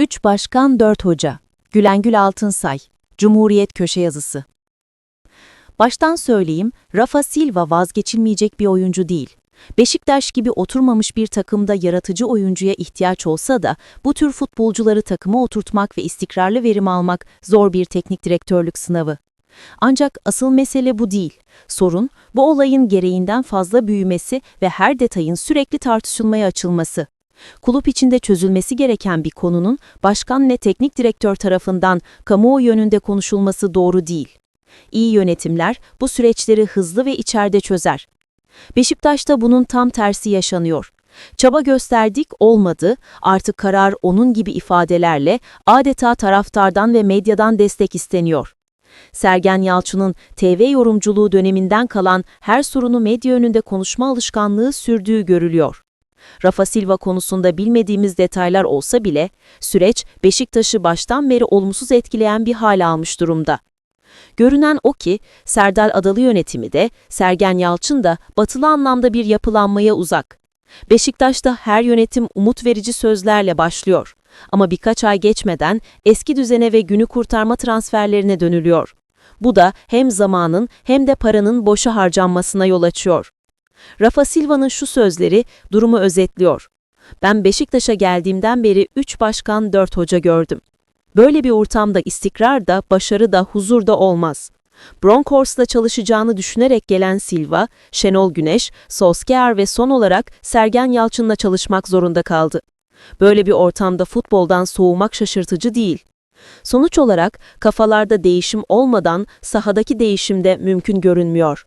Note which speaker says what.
Speaker 1: 3 Başkan 4 Hoca Gülengül Altınsay Cumhuriyet Köşe Yazısı Baştan söyleyeyim, Rafa Silva vazgeçilmeyecek bir oyuncu değil. Beşiktaş gibi oturmamış bir takımda yaratıcı oyuncuya ihtiyaç olsa da bu tür futbolcuları takıma oturtmak ve istikrarlı verim almak zor bir teknik direktörlük sınavı. Ancak asıl mesele bu değil. Sorun, bu olayın gereğinden fazla büyümesi ve her detayın sürekli tartışılmaya açılması. Kulüp içinde çözülmesi gereken bir konunun başkan ve teknik direktör tarafından kamuoyu yönünde konuşulması doğru değil. İyi yönetimler bu süreçleri hızlı ve içeride çözer. Beşiktaş'ta bunun tam tersi yaşanıyor. Çaba gösterdik olmadı, artık karar onun gibi ifadelerle adeta taraftardan ve medyadan destek isteniyor. Sergen Yalçın'ın TV yorumculuğu döneminden kalan her sorunu medya önünde konuşma alışkanlığı sürdüğü görülüyor. Rafa Silva konusunda bilmediğimiz detaylar olsa bile süreç Beşiktaş'ı baştan beri olumsuz etkileyen bir hal almış durumda. Görünen o ki Serdal Adalı yönetimi de Sergen Yalçın da batılı anlamda bir yapılanmaya uzak. Beşiktaş'ta her yönetim umut verici sözlerle başlıyor. Ama birkaç ay geçmeden eski düzene ve günü kurtarma transferlerine dönülüyor. Bu da hem zamanın hem de paranın boşa harcanmasına yol açıyor. Rafa Silva'nın şu sözleri durumu özetliyor. Ben Beşiktaş'a geldiğimden beri 3 başkan 4 hoca gördüm. Böyle bir ortamda istikrar da, başarı da, huzur da olmaz. Bronkhorst'la çalışacağını düşünerek gelen Silva, Şenol Güneş, Solskjaer ve son olarak Sergen Yalçın'la çalışmak zorunda kaldı. Böyle bir ortamda futboldan soğumak şaşırtıcı değil. Sonuç olarak kafalarda değişim olmadan sahadaki değişim de mümkün görünmüyor.